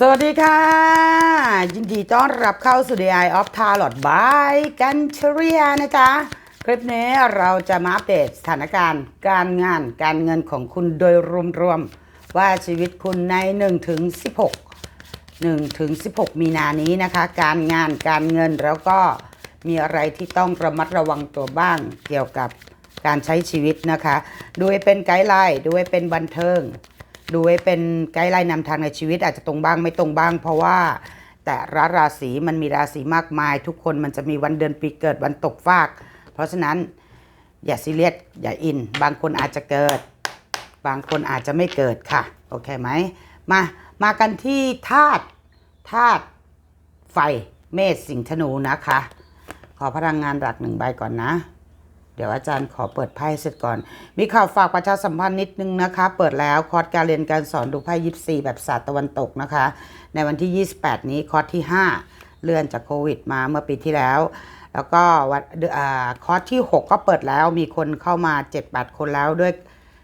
สวัสดีค่ะ ยินดีต้อนรับเข้าสู่ The Eye of Tarot by กันเชเรียนะจ๊ะ คลิปนี้เราจะมาอัปเดตสถานการณ์ การงานการเงินของคุณโดยรวมๆ ว่าชีวิตคุณใน1ถึง16 1ถึง16 มีนานี้นะคะ การงานการเงินแล้วก็มีอะไรที่ต้องระมัดระวังตัวบ้างเกี่ยวกับการใช้ชีวิตนะคะ ดูให้เป็นไกด์ไลน์ดูให้เป็นบันเทิง ดูให้เป็นไกด์ไลน์นำทางในชีวิตอาจจะตรงบ้างไม่ตรงบ้าง เพราะว่าแต่ละราศีมันมีราศีมากมาย ทุกคนมันจะมีวันเดือนปีเกิดวันตกฟาก เพราะฉะนั้นอย่าซีเรียสอย่าอิน บางคนอาจจะเกิด บางคนอาจจะไม่เกิดค่ะ โอเคไหมมามากันที่ธาตุธาตุไฟเมษสิงห์ธนูนะคะ ขอพลังงานหลักหนึ่งใบก่อนนะ เดี๋ยวอาจารย์ขอเปิดไพ่เสร็จก่อน มีข่าวฝากประชาสัมพันธ์นิดนึงนะคะ เปิดแล้วคอร์สการเรียนการสอนดูไพ่ยิปซีแบบศาสตร์ตะวันตกนะคะ ในวันที่ 28 นี้คอร์สที่ 5 เลื่อนจากโควิดมาเมื่อปีที่แล้ว แล้วก็วันอ่าคอร์สที่ 6 ก็เปิดแล้วมีคนเข้ามา 7-8 คนแล้วด้วย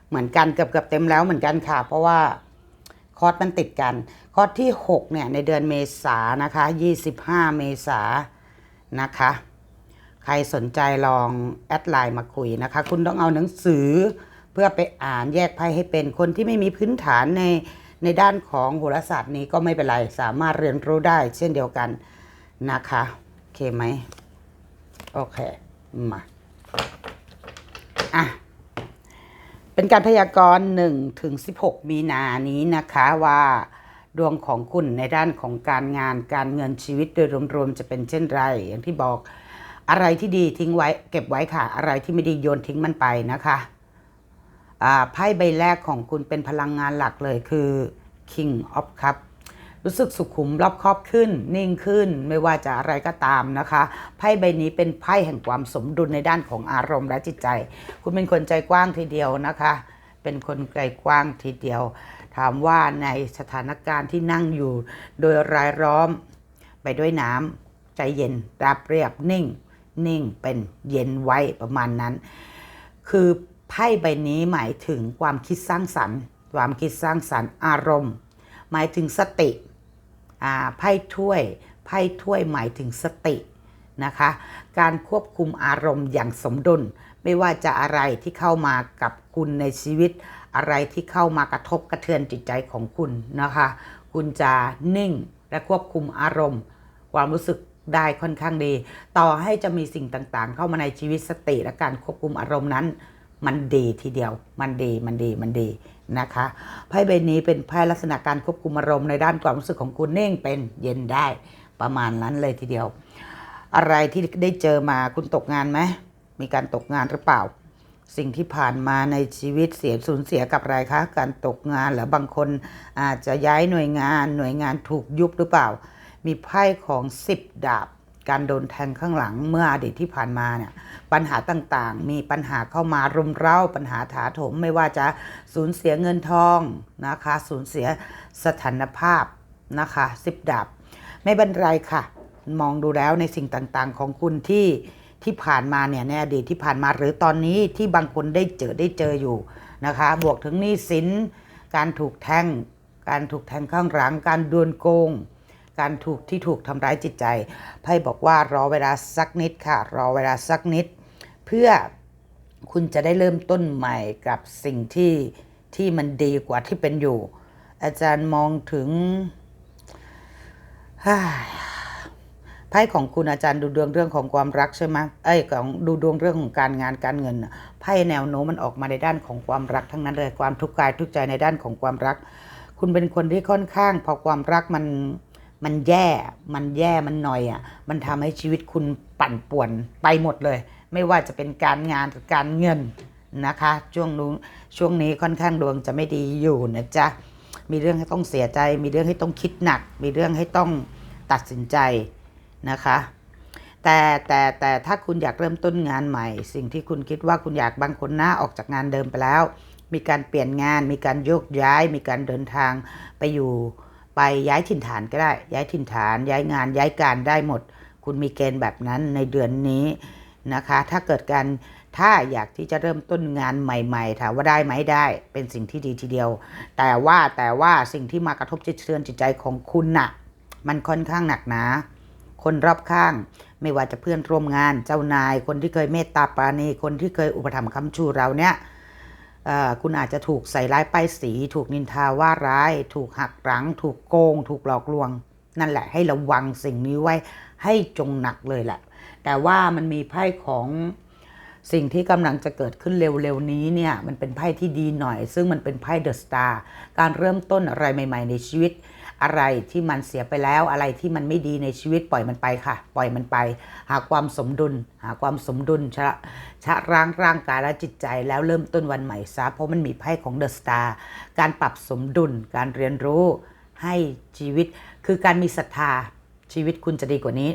เหมือนกันเกือบเกือบเต็มแล้วเหมือนกันค่ะ เพราะว่าคอร์สมันติดกัน คอร์สที่ 6 เนี่ย ในเดือนเมษานะคะ 25 เมษานะคะ ใครสนใจลองแอดไลน์มาคุยนะคะ คุณต้องเอาหนังสือเพื่อไปอ่านแยกไพ่ให้เป็นคนที่ไม่มีพื้นฐานในในด้านของโหราศาสตร์นี้ก็ไม่เป็นไร สามารถเรียนรู้ได้เช่นเดียวกันนะคะโอเคไหมโอเค มาอะเป็นการพยากรณ์1ถึง16 มีนานี้นะคะว่าดวงของคุณในด้านของการงานการเงินชีวิตโดยรวมๆจะเป็นเช่นไร อย่างที่บอก อะไรที่ดีทิ้งไว้เก็บไว้ค่ะ อะไรที่ไม่ดีโยนทิ้งมันไปนะคะไพ่ใบแรกของคุณเป็นพลังงานหลักเลยคือ King of Cup รู้สึกสุขุมรอบคอบขึ้น นิ่งขึ้นไม่ว่าจะอะไรก็ตามนะคะไพ่ใบนี้เป็นไพ่แห่งความสมดุลในด้านของอารมณ์และจิตใจ คุณเป็นคนใจกว้างทีเดียวนะคะ เป็นคนใจกว้างทีเดียว ถามว่าในสถานการณ์ที่นั่งอยู่ โดยรายล้อม ไปด้วยน้ำใจเย็นราบเรียบนิ่ง นิ่งเป็นเย็นไว้ประมาณนั้น คือไพ่ใบนี้หมายถึงความคิดสร้างสรรค์ ความคิดสร้างสรรค์อารมณ์ หมายถึงสติไพ่ถ้วยไพ่ถ้วยหมายถึงสตินะคะ การควบคุมอารมณ์อย่างสมดุล ไม่ว่าจะอะไรที่เข้ามากับคุณในชีวิต อะไรที่เข้ามากระทบกระเทือนจิตใจของคุณนะคะ คุณจะนิ่งและควบคุมอารมณ์ ความรู้สึก ได้ค่อนข้างดี ต่อให้จะมีสิ่งต่างๆ เข้ามาในชีวิตสติและการควบคุมอารมณ์นั้น มันดีทีเดียว มันดีมันดีมันดีนะคะไพ่ใบนี้เป็นไพ่ลักษณะการควบคุมอารมณ์ในด้านความรู้สึกของคุณเน่งเป็นเย็นได้ประมาณนั้นเลยทีเดียว อะไรที่ได้เจอมาคุณตกงานไหมมีการตกงานหรือเปล่า สิ่งที่ผ่านมาในชีวิตเสียสูญเสียกับอะไรคะการตกงานหรือบางคนอาจจะย้ายหน่วยงานหน่วยงานถูกยุบหรือเปล่า มีไพ่ของสิบดาบ การโดนแทงข้างหลังเมื่ออดีตที่ผ่านมาเนี่ยปัญหาต่างๆ มีปัญหาเข้ามารุมเร้าปัญหาถาโถมไม่ว่าจะสูญเสียเงินทองนะคะสูญเสียสถานภาพนะคะสิบดาบ ไม่เป็นไรค่ะ มองดูแล้วในสิ่งต่างๆ ของคุณที่ที่ผ่านมาเนี่ยในอดีตที่ผ่านมาหรือตอนนี้ที่บางคนได้เจอได้เจออยู่นะคะ บวกถึงหนี้สินการถูกแทง การถูกแทงข้างหลัง การดวลโกง การถูกที่ถูกทำร้ายจิตใจ ไพ่บอกว่ารอเวลาสักนิดค่ะ รอเวลาสักนิด เพื่อคุณจะได้เริ่มต้นใหม่กับสิ่งที่ที่มันดีกว่าที่เป็นอยู่ อาจารย์มองถึงไพ่ของคุณอาจารย์ดูดวงเรื่องของความรักใช่ไหมเอ้ยของดูดวงเรื่องของการงานการเงินไพ่แนวโน้มมันออกมาในด้านของความรักทั้งนั้นเลยความทุกข์กายทุกใจในด้านของความรัก คุณเป็นคนที่ค่อนข้างพอความรักมัน มันแย่ มันแย่ มันหน่อยอะ มันทำให้ชีวิตคุณปั่นป่วนไปหมดเลย ไม่ว่าจะเป็นการงานหรือการเงินนะคะ ช่วงนู้นช่วงนี้ค่อนข้างดวงจะไม่ดีอยู่นะจ๊ะ มีเรื่องให้ต้องเสียใจ มีเรื่องให้ต้องคิดหนัก มีเรื่องให้ต้องตัดสินใจนะคะ แต่แต่แต่ถ้าคุณอยากเริ่มต้นงานใหม่ สิ่งที่คุณคิดว่าคุณอยากบางคนหน้าออกจากงานเดิมไปแล้ว มีการเปลี่ยนงาน มีการโยกย้าย มีการเดินทางไปอยู่ ไปย้ายถิ่นฐานก็ได้ ย้ายถิ่นฐาน ย้ายงานย้ายการได้หมด คุณมีเกณฑ์แบบนั้นในเดือนนี้นะคะ ถ้าเกิดการถ้าอยากที่จะเริ่มต้นงานใหม่ๆถามว่าได้ไหมได้เป็นสิ่งที่ดีทีเดียว แต่ว่าแต่ว่าสิ่งที่มากระทบจิตเตือนจิตใจของคุณน่ะ มันค่อนข้างหนักหนาคนรอบข้าง ไม่ว่าจะเพื่อนร่วมงานเจ้านาย คนที่เคยเมตตาปราณีคนที่เคยอุปถัมภ์ค้ำชูเราเนี่ย คุณอาจจะถูกใส่ร้ายป้ายสี ถูกนินทาว่าร้าย ถูกหักหลัง ถูกโกง ถูกหลอกลวง นั่นแหละให้ระวังสิ่งนี้ไว้ให้จงหนักเลยแหละ แต่ว่ามันมีไพ่ของสิ่งที่กำลังจะเกิดขึ้นเร็วๆนี้เนี่ยมันเป็นไพ่ที่ดีหน่อย ซึ่งมันเป็นไพ่เดอะสตาร์การเริ่มต้นอะไรใหม่ ๆ ในชีวิต อะไรที่มันเสียไปแล้วอะไรที่มันไม่ดีในชีวิตปล่อยมันไปค่ะ ปล่อยมันไป หาความสมดุล หาความสมดุลชะชะร่างร่างกายและจิตใจแล้วเริ่มต้นวันใหม่ซะเพราะมันมีไพ่ของเดอะสตาร์การปรับสมดุลการเรียนรู้ให้ชีวิต คือการมีศรัทธาชีวิตคุณจะดีกว่านี้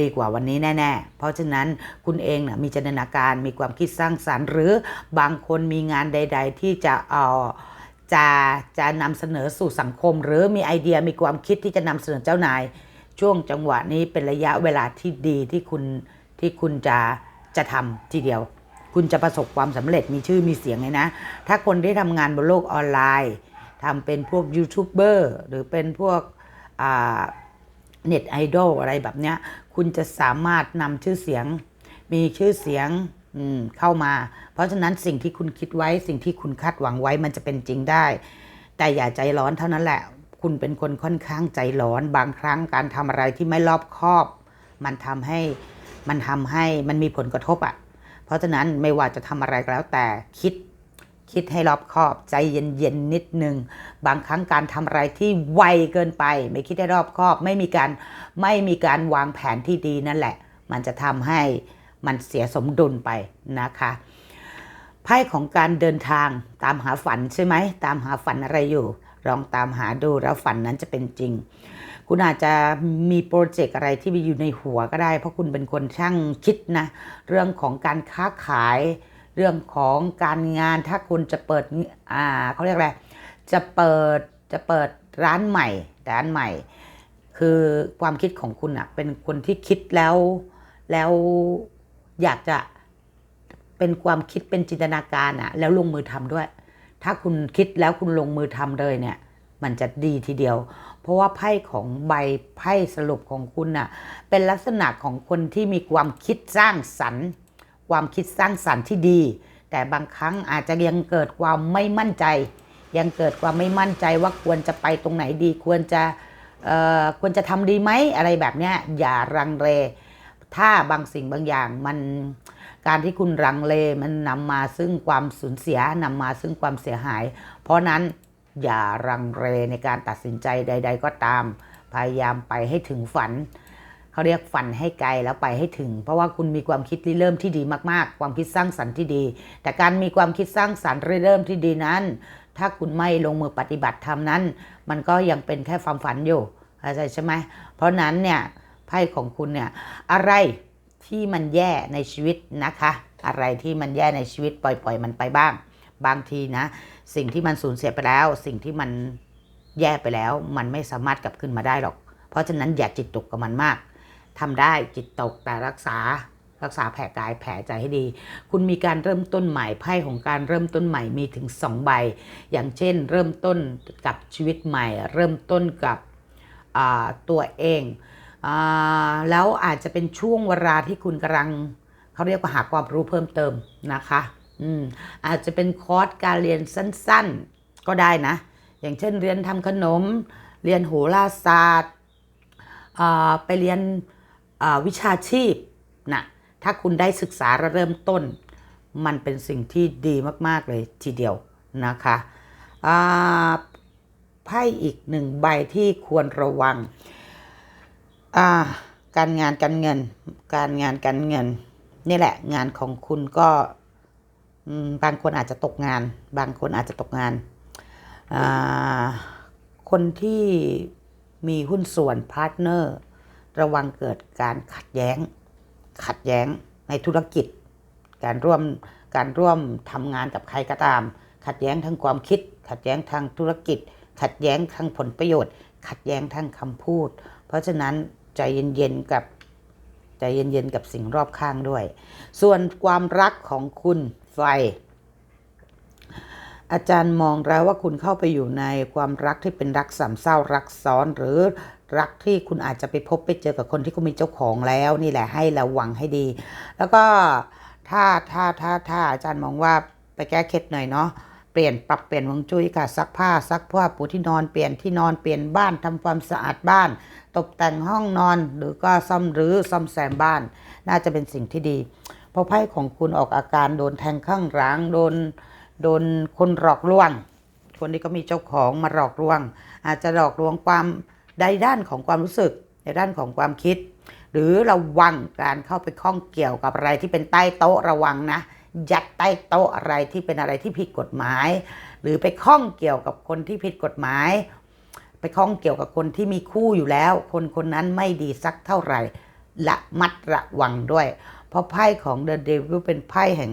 ดีกว่าวันนี้แน่ ๆ เพราะฉะนั้นคุณเองนะมีจินตนาการมีความคิดสร้างสารรค์ หรือบางคนมีงานใด ๆ ที่จะเอา จะจะนำเสนอสู่สังคม หรือมีไอเดียมีความคิดที่จะนำเสนอเจ้านาย ช่วงจังหวะนี้เป็นระยะเวลาที่ดีที่คุณที่คุณจะจะทำทีเดียว คุณจะประสบความสำเร็จมีชื่อมีเสียงเลยนะ ถ้าคนที่ทำงานบนโลกออนไลน์ทำเป็นพวกยูทูบเบอร์หรือเป็นพวกเน็ตไอดอลอะไรแบบเนี้ยคุณจะสามารถนำชื่อเสียง มีชื่อเสียง เข้ามา เพราะฉะนั้นสิ่งที่คุณคิดไว้สิ่งที่คุณคาดหวังไว้มันจะเป็นจริงได้ แต่อย่าใจร้อนเท่านั้นแหละ คุณเป็นคนค่อนข้างใจร้อนบางครั้งการทำอะไรที่ไม่รอบคอบ มันทำให้มันทำให้มันมีผลกระทบอะ่ะ เพราะฉะนั้นไม่ว่าจะทำอะไรก็แล้วแต่คิดคิดให้รอบคอบใจเย็นๆนิดนึง บางครั้งการทำอะไรที่ไวเกินไป ไม่คิดให้รอบคอบ ไม่มีการไม่มีการวางแผนที่ดีนั่นแหละ มันจะทำให้ มันเสียสมดุลไปนะคะไพ่ของการเดินทางตามหาฝันใช่ไหมตามหาฝันอะไรอยู่ ลองตามหาดูแล้วฝันนั้นจะเป็นจริง คุณอาจจะมีโปรเจกต์อะไรที่มีอยู่ในหัวก็ได้ เพราะคุณเป็นคนช่างคิดนะ เรื่องของการค้าขาย เรื่องของการงานถ้าคุณจะเปิดอ่าเขาเรียกอะไรจะเปิดจะเปิดร้านใหม่ร้านใหม่ คือความคิดของคุณอะเป็นคนที่คิดแล้วแล้ว อยากจะเป็นความคิดเป็นจินตนาการอะแล้วลงมือทำด้วย ถ้าคุณคิดแล้วคุณลงมือทำเลยเนี่ย มันจะดีทีเดียว เพราะว่าไพ่ของใบไพ่สรุปของคุณน่ะ เป็นลักษณะของคนที่มีความคิดสร้างสรรค์ ความคิดสร้างสรรค์ที่ดี แต่บางครั้งอาจจะยังเกิดความไม่มั่นใจ ยังเกิดความไม่มั่นใจว่าควรจะไปตรงไหนดี ควรจะเออควรจะทำดีไหมอะไรแบบนี้อย่ารังเล ถ้าบางสิ่งบางอย่างมันการที่คุณรังเลมันนำมาซึ่งความสูญเสียนำมาซึ่งความเสียหาย เพราะนั้นอย่ารังเลในการตัดสินใจใด ๆ ก็ตาม พยายามไปให้ถึงฝันเขาเรียกฝันให้ไกลแล้วไปให้ถึง เพราะว่าคุณมีความคิดริเริ่มที่ดีมากๆ ความคิดสร้างสรรค์ที่ดี แต่การมีความคิดสร้างสรรค์ริเริ่มที่ดีนั้น ถ้าคุณไม่ลงมือปฏิบัติทำนั้น มันก็ยังเป็นแค่ความฝันอยู่เข้าใจใช่ไหมเพราะนั้นเนี่ย พ่ของคุณเนี่ยอะไรที่มันแย่ในชีวิตนะคะ อะไรที่มันแย่ในชีวิตปล่อยปล่อยมันไปบ้าง บางทีนะ สิ่งที่มันสูญเสียไปแล้ว สิ่งที่มันแย่ไปแล้ว มันไม่สามารถกลับขึ้นมาได้หรอก เพราะฉะนั้นอย่าจิตตกกับมันมากทำได้จิตตกแต่รักษารักษาแผลกายแผลใจให้ดี คุณมีการเริ่มต้นใหม่ไพ่ของการเริ่มต้นใหม่มีถึงสองใบ อย่างเช่น เริ่มต้นกับชีวิตใหม่ เริ่มต้นกับตัวเอง แล้วอาจจะเป็นช่วงเวลาที่คุณกำลังเขาเรียกว่าหาความรู้เพิ่มเติมนะคะอืมอาจจะเป็นคอร์สการเรียนสั้นๆ ก็ได้นะ อย่างเช่นเรียนทำขนม เรียนโหราศาสตร์อ่าไปเรียนวิชาชีพนะถ้าคุณได้ศึกษาและเริ่มต้น มันเป็นสิ่งที่ดีมาก ๆ เลยทีเดียวนะคะไพ่อีกหนึ่งใบที่ควรระวัง อ่าการงานการเงิน การงานการเงินนี่แหละ งานของคุณก็บางคนอาจจะตกงาน บางคนอาจจะตกงาน คนที่มีหุ้นส่วนพาร์ทเนอร์ ระวังเกิดการขัดแย้ง ขัดแย้งในธุรกิจ การร่วมการร่วมทำงานกับใครก็ตาม ขัดแย้งทางความคิด ขัดแย้งทางธุรกิจ ขัดแย้งทางผลประโยชน์ ขัดแย้งทางคำพูด เพราะฉะนั้น ใจเย็นๆกับใจเย็นๆกับสิ่งรอบข้างด้วย ส่วนความรักของคุณไฟ อาจารย์มองแล้วว่าคุณเข้าไปอยู่ในความรักที่เป็นรักสามเศร้ารักซ้อนหรือรักที่คุณอาจจะไปพบไปเจอกับคนที่เขามีเจ้าของแล้วนี่แหละให้ระวังให้ดี แล้วก็ถ้าถ้าถ้าถ้าอาจารย์มองว่าไปแก้เคล็ดหน่อยเนาะ เปลี่ยนปรับเปลี่ยนฮวงจุ้ยค่ะซักผ้าซักผ้าปูที่นอนเปลี่ยนที่นอนเปลี่ยนบ้านทำความสะอาดบ้าน ตกแต่งห้องนอนหรือก็ซ่อมหรือซ่อมแซมบ้าน น่าจะเป็นสิ่งที่ดี เพราะไพ่ของคุณออกอาการโดนแทงข้างหลังโดนโดนคนหลอกลวง คนที่ก็มีเจ้าของมาหลอกลวง อาจจะหลอกลวงความใดด้านของความรู้สึกในด้านของความคิด หรือระวังการเข้าไปข้องเกี่ยวกับอะไรที่เป็นใต้โต๊ะระวังนะ ยัดใต้โต๊ะอะไรที่เป็นอะไรที่ผิดกฎหมาย หรือไปข้องเกี่ยวกับคนที่ผิดกฎหมาย ไปข้องเกี่ยวกับคนที่มีคู่อยู่แล้ว คนคนนั้นไม่ดีสักเท่าไหร่ละมัดระวังด้วย เพราะไพ่ของ The Devil เป็นไพ่แห่ง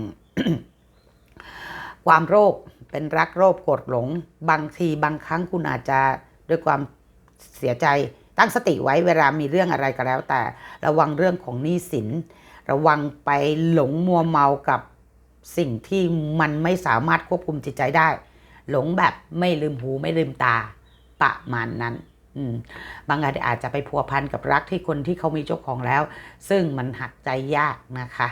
ความโรคเป็นรักโรคโกรธหลง บางทีบางครั้งคุณอาจจะด้วยความเสียใจตั้งสติไว้เวลามีเรื่องอะไรก็แล้วแต่ ระวังเรื่องของหนี้สิน ระวังไปหลงมัวเมากับ สิ่งที่มันไม่สามารถควบคุมจิตใจได้ หลงแบบไม่ลืมหูไม่ลืมตาประมาณนั้นบางอาจอาจจะไปพัวพันกับรักที่คนที่เขามีเจ้าของแล้ว ซึ่งมันหักใจยากนะคะ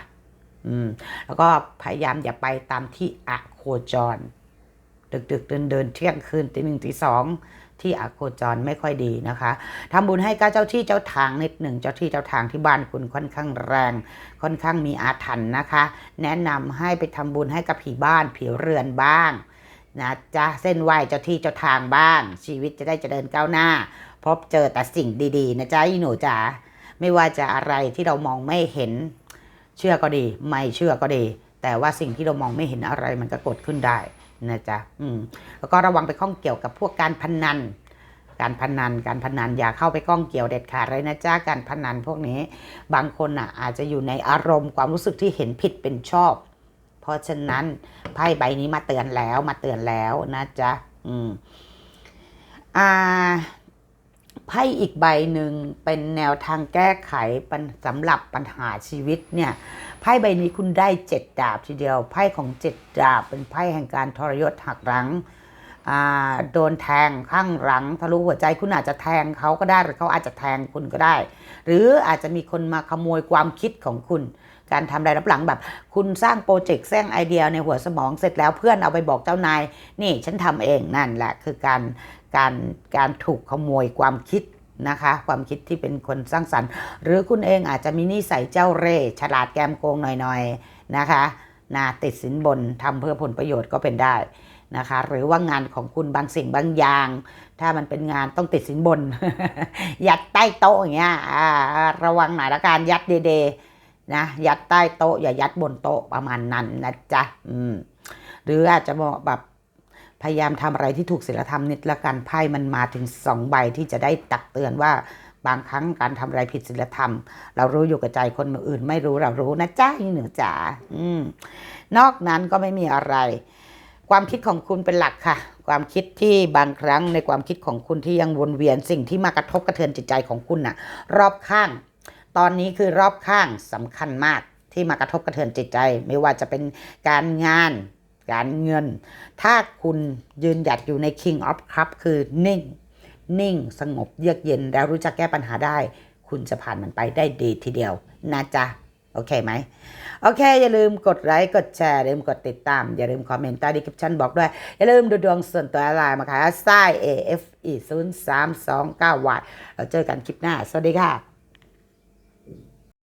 อืม แล้วก็พยายามอย่าไปตามที่อะโคจร ดึกดึกเดินเดินเที่ยงคืนตีหนึ่งตีสองที่อโคจรไม่ค่อยดีนะคะทำบุญให้กับเจ้าที่เจ้าทางนิดหนึ่งเจ้าที่เจ้าทางที่บ้านคุณค่อนข้างแรง ค่อนข้างมีอาถรรพ์นะคะ แนะนำให้ไปทำบุญให้กับผีบ้านผีเรือนบ้างนะจ๊ะเส้นไหวเจ้าที่เจ้าทางบ้าง ชีวิตจะได้เจริญก้าวหน้า พบเจอแต่สิ่งดีๆนะจ๊ะหนูจ๋าไม่ว่าจะอะไรที่เรามองไม่เห็น เชื่อก็ดี ไม่เชื่อก็ดี แต่ว่าสิ่งที่เรามองไม่เห็นอะไรมันก็เกดขึ้นได้ นะจ๊ะอืมแล้วก็ระวังไปข้องเกี่ยวกับพวกการพนัน การพนัน การพนันอย่าเข้าไปข้องเกี่ยวเด็ดขาดเลยนะจ๊ะการพนันพวกนี้ บางคนอะอาจจะอยู่ในอารมณ์ความรู้สึกที่เห็นผิดเป็นชอบ เพราะฉะนั้นไพ่ใบนี้มาเตือนแล้วมาเตือนแล้วนะจ๊ะอืมอ่า ไพ่อีกใบหนึ่งเป็นแนวทางแก้ไขสำหรับปัญหาชีวิตเนี่ยไพ่ใบนี้คุณได้เจ็ดดาบทีเดียวไพ่ของเจ็ดดาบเป็นไพ่แห่งการทรยศหักหลังโดนแทงข้างหลังทะลุหัวใจคุณอาจจะแทงเขาก็ได้หรือเขาอาจจะแทงคุณก็ได้ หรืออาจจะมีคนมาขโมยความคิดของคุณ การทำอะไรรับหลังแบบ คุณสร้างโปรเจกต์สร้างไอเดียในหัวสมองเสร็จแล้วเพื่อนเอาไปบอกเจ้านายนี่ฉันทำเองนั่นแหละคือการ การการถูกขโมยความคิดนะคะ ความคิดที่เป็นคนสร้างสรรค์ หรือคุณเองอาจจะมีนิสัยเจ้าเร่ห์ฉลาดแกมโกงหน่อยๆนะคะนะติดสินบนทำเพื่อผลประโยชน์ก็เป็นได้นะคะ หรือว่างานของคุณบางสิ่งบางอย่าง ถ้ามันเป็นงานต้องติดสินบน ยัดใต้โต๊ะอย่างเงี้ยระวังหน่อยละกันยัดเดๆนะยัดใต้โต๊ะอย่ายัดบนโต๊ะประมาณนั้นนะจ๊ะอืมหรืออาจจะบอกแบบ พยายามทำอะไรที่ถูกศีลธรรมนิดละกันไพ่มันมาถึงสองใบที่จะได้ตักเตือนว่าบางครั้งการทำอะไรผิดศีลธรรม เรารู้อยู่กับใจคนอื่น ไม่รู้เรารู้นะจ๊ะอีเหนือจ๋าอืมนอกนั้นก็ไม่มีอะไร ความคิดของคุณเป็นหลักค่ะ ความคิดที่บางครั้งในความคิดของคุณที่ยังวนเวียนสิ่งที่มากระทบกระเทือนจิตใจของคุณน่ะ รอบข้าง ตอนนี้คือรอบข้างสำคัญมากที่มากระทบกระเทือนจิตใจ ไม่ว่าจะเป็นการงาน การเงิน ถ้าคุณยืนหยัดอยู่ใน King of Cup คือนิ่ง นิ่งสงบเยือกเย็น แล้วรู้จักแก้ปัญหาได้ คุณจะผ่านมันไปได้ดีทีเดียวนะจ๊ะ โอเคไหม โอเค อย่าลืมกดไลค์กดแชร์อย่าลืมกดติดตาม อย่าลืมคอมเมนต์ใต้ดีคริปชั่นบอกด้วย อย่าลืมดูดวงส่วนตัวไลน์มาค่ะไส้ AFE 0 3 2 9วัตเราเจอกันคลิปหน้า สวัสดีค่ะ